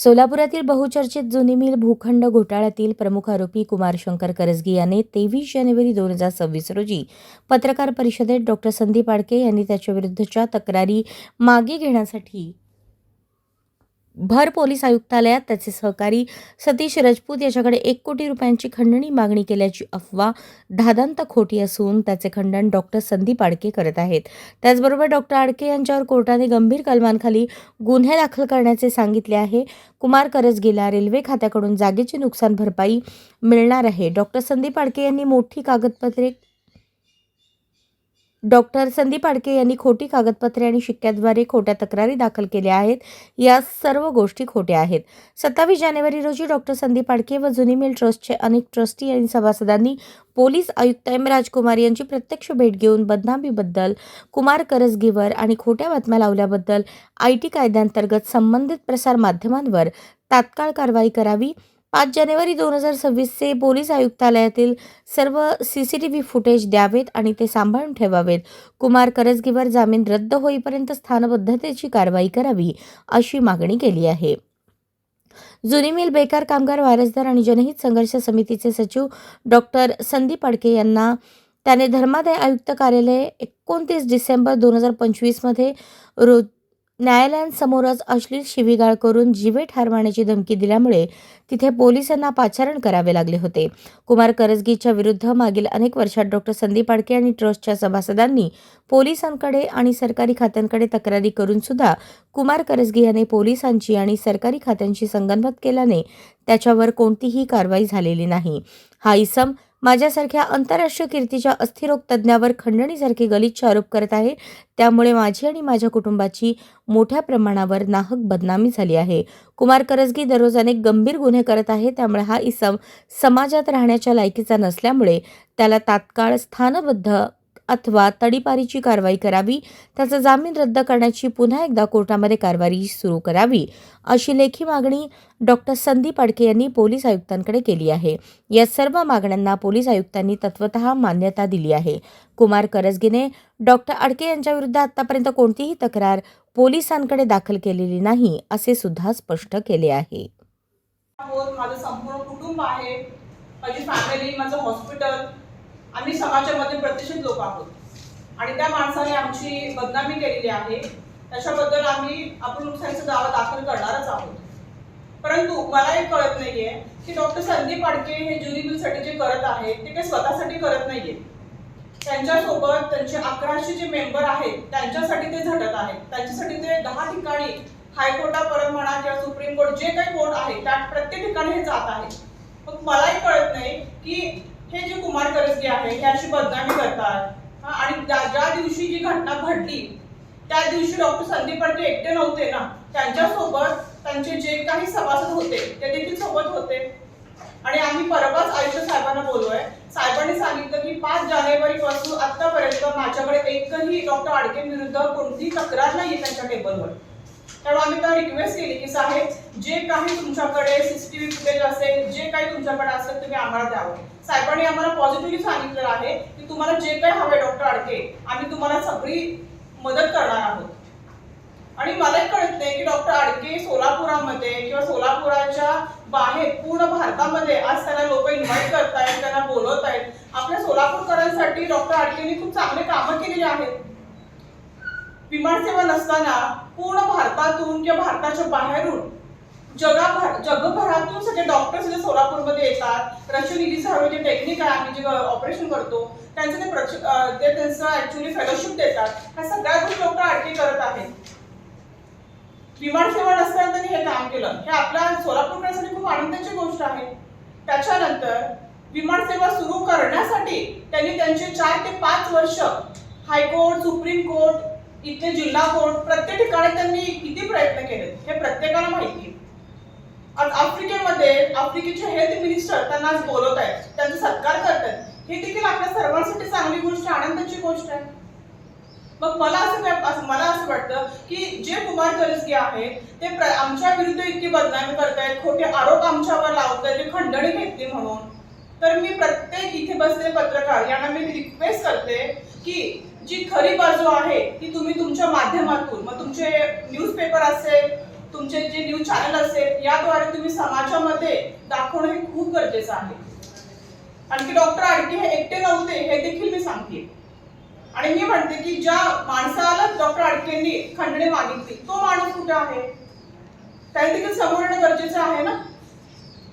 सोलापुरातील बहुचर्चित जुनी मिल भूखंड घोटाळ्यातील प्रमुख आरोपी कुमार शंकर करजगी याने तेवीस जानेवारी दोन हजार सव्वीस रोजी पत्रकार परिषदेत डॉक्टर संदीप आडके यांनी त्याच्याविरुद्धच्या तक्रारी मागे घेण्यासाठी भर पोलीस आयुक्तालयात त्याचे सहकारी सतीश रजपूत याच्याकडे एक कोटी रुपयांची खंडणी मागणी केल्याची अफवा धादांत खोटी असून त्याचे खंडन डॉक्टर संदीप आडके करत आहेत. त्याचबरोबर डॉक्टर आडके यांच्यावर कोर्टाने गंभीर कलमांखाली गुन्हे दाखल करण्याचे सांगितले आहे. कुमार करजगीला रेल्वे खात्याकडून जागेची नुकसान भरपाई मिळणार आहे. डॉक्टर संदीप आडके यांनी मोठी कागदपत्रे डॉक्टर संदीप आडके यांनी खोटी कागदपत्रे आणि शिक्क्याद्वारे खोट्या तक्रारी दाखल केल्या आहेत. या सर्व गोष्टी खोट्या आहेत. सत्तावीस जानेवारी रोजी डॉक्टर संदीप आडके व जुनी मिल ट्रस्टचे अनेक ट्रस्टी आणि सभासदांनी पोलीस आयुक्त एम राजकुमार यांची प्रत्यक्ष भेट घेऊन बदनामीबद्दल कुमार करजगीवर आणि खोट्या बातम्या लावल्याबद्दल आय टी कायद्यांतर्गत संबंधित प्रसार माध्यमांवर तात्काळ कारवाई करावी पाच जानेवारी दोन हजार सव्वीसचे पोलीस आयुक्तालयातील सर्व C C T V footage द्यावेत आणि ते सांभाळून ठेवावेत. कुमार करजगीवर जामीन रद्द होईपर्यंत स्थानबद्धतेची कारवाई करावी अशी मागणी केली आहे. जुनी मिल बेकार कामगार वारसदार आणि जनहित संघर्ष समितीचे सचिव डॉक्टर संदीप अडके यांना त्याने धर्मादाय आयुक्त कार्यालय एकोणतीस डिसेंबर दोन हजार पंचवीसमध्ये रोज न्यायालयांसमोरच अश्लील शिवीगाळ करून जीवे ठार मारण्याची धमकी दिल्यामुळे तिथे पोलिसांना पाचारण करावे लागले होते. कुमार करजगीच्या विरुद्ध मागील अनेक वर्षात डॉक्टर संदीप आडके आणि ट्रस्टच्या सभासदांनी पोलिसांकडे आणि सरकारी खात्यांकडे तक्रारी करून सुद्धा कुमार करजगी याने पोलिसांची आणि सरकारी खात्यांची संगनमत केल्याने त्याच्यावर कोणतीही कारवाई झालेली नाही. हा इसम माझ्यासारख्या आंतरराष्ट्रीय कीर्तीच्या अस्थिरोग तज्ज्ञावर खंडणीसारखे गलिच्छ आरोप करत आहे. त्यामुळे माझी आणि माझ्या कुटुंबाची मोठ्या प्रमाणावर नाहक बदनामी झाली आहे. कुमार करजगी दररोज अनेक गंभीर गुन्हे करत आहे. त्यामुळे हा इसम समाजात राहण्याच्या लायकीचा नसल्यामुळे त्याला तात्काळ स्थानबद्ध अथवा तडीपारीची कारवाई करावी त्याचा जामीन रद्द करण्याची पुन्हा एकदा कोर्टामध्ये कारवाई सुरू करावी अशी लेखी मागणी डॉक्टर संदीप आडके यांनी पोलीस आयुक्तांकडे केली आहे. या सर्व मागण्यांना पोलीस आयुक्तांनी तत्वतः मान्यता दिली आहे. कुमार करजगीने डॉक्टर आडके यांच्याविरुद्ध आतापर्यंत कोणतीही तक्रार पोलिसांकडे दाखल केलेली नाही असे सुद्धा स्पष्ट केले आहे. माझं संपूर्ण कुटुंब आहे. माझी फॅमिली माझं हॉस्पिटल आम्ही समाजामध्ये प्रतिष्ठित लोक आहोत. आणि त्या माणसाने आमची बदनामी केलेली आहे. त्याच्याबद्दल आम्ही आपण नुकसानीचा दावा दाखल करणारच आहोत. परंतु मला एक कळत नाहीये की डॉक्टर संदीप आडके हे ज्युरी बिलसाठी जे करत आहेत ते काही स्वतःसाठी करत नाहीये. त्यांच्यासोबत त्यांचे अकराशे जे मेंबर आहेत त्यांच्यासाठी ते झटत आहेत. त्यांच्यासाठी ते दहा ठिकाणी हायकोर्टापर्यंत म्हणा किंवा सुप्रीम कोर्ट जे काही कोर्ट आहे त्या प्रत्येक ठिकाणी हे जात आहे मग मलाही कळत नाही की हे जे कुमार करसगे आहे हे अशी बदनामी करतात. आणि ज्या दिवशी जी घटना घडली त्या दिवशी डॉक्टर संदीप पडके एकटे नव्हते ना. त्यांच्यासोबत त्यांचे जे काही सभासद होते ते देखील सोबत होते. आणि आम्ही परवाच आयुष साहेबांना बोललोय. साहेबांनी सांगितलं की पाच जानेवारी पासून आतापर्यंत माझ्याकडे एकही डॉक्टर आडके विरुद्ध कोणतीही तक्रार नाही त्यांच्या टेबलवर. त्यामुळे आम्ही तर रिक्वेस्ट केली की साहेब जे काही तुमच्याकडे सीसीटीव्ही फुटेज असेल जे काही तुमच्याकडे असेल तुम्ही आम्हाला द्यावं. साहेबांनी आम्हाला पॉझिटिव्हली सांगितलेलं आहे की तुम्हाला जे काही हवे डॉक्टर अडके आम्ही तुम्हाला सगळी मदत करणार आहोत. आणि मलाही कळत नाही की डॉक्टर आडके सोलापुरामध्ये किंवा सोलापुराच्या बाहेर पूर्ण भारतामध्ये आज त्यांना लोक इन्व्हाइट करतायत त्यांना बोलवत आहेत आपल्या सोलापूरकरांसाठी डॉक्टर आडकेंनी खूप चांगले कामं केलेली आहेत. विमानसेवा नसताना पूर्ण भारतातून किंवा भारताच्या बाहेरून जगाभर जगभरातून सगळे डॉक्टर्स इथे सोलापूरमध्ये येतात. रक्षनिधी सर्व जे टेक्निक आहे आम्ही जे ऑपरेशन करतो त्यांचं ते प्रक्ष- ते त्यांचं ऍक्च्युली फेलोशिप देतात. ह्या सगळ्या गोष्टी डॉक्टर आडके करत आहेत. विमानसेवा नसताना त्यांनी हे काम केलं. हे आपल्या सोलापूरकरांसाठी खूप आनंदाची गोष्ट आहे. त्याच्यानंतर विमानसेवा सुरू करण्यासाठी त्यांनी त्यांचे चार ते पाच वर्ष हायकोर्ट सुप्रीम कोर्ट इथे जिल्हा कोर्ट प्रत्येक ठिकाणी त्यांनी किती प्रयत्न केले हे प्रत्येकाला माहिती आहे. आफ्रिकेमध्ये आफ्रिकेचे हेल्थ मिनिस्टर त्यांना आज बोलवत आहेत त्यांचं सत्कार करतात हे देखील आपल्या सर्वांसाठी चांगली गोष्ट आनंदाची गोष्ट आहे. मग मला असं असं- मला असं वाटतं की जे कुमार करजगी आहेत ते प्र- आमच्या विरुद्ध इतकी बदनामी करतायत खोटे आरोप आमच्यावर लावतायत ते खंडणी घेतली म्हणून. तर मी प्रत्येक इथे बसलेले पत्रकार यांना मी रिक्वेस्ट करते की जी खरी बाजू आहे ती तुम्ही तुमच्या माध्यमातून मग तुमचे न्यूजपेपर असेल तुमचे जे न्यूज चॅनल असेल याद्वारे तुम्ही समाजामध्ये दाखवणं हे खूप गरजेचं आहे. आणखी डॉक्टर आडके हे एकटे नव्हते हे देखील मी सांगते. आणि मी म्हणते की ज्या माणसाला डॉक्टर आडकेंनी खंडणी मागितली तो माणूस कुठे आहे? त्याने देखील समोर येणं गरजेचं आहे ना?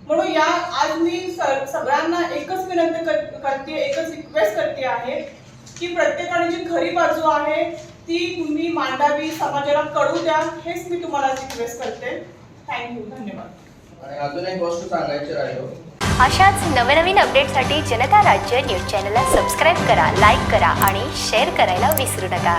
म्हणून या आज मी सगळ्यांना एकच विनंती करते एकच रिक्वेस्ट करते आहे की प्रत्येकाने जी खरी बाजू आहे ती तुम्ही मांडावी समाजाला कळू द्या हेच मी तुम्हाला रिक्वेस्ट करते. थँक्यू धन्यवाद. आणि अजून एक गोष्ट सांगायची राहिलो. अशाच नवनवीन अपडेटसाठी जनता राज्य न्यूज चॅनलला सबस्क्राईब करा लाईक करा आणि शेअर करायला विसरू नका.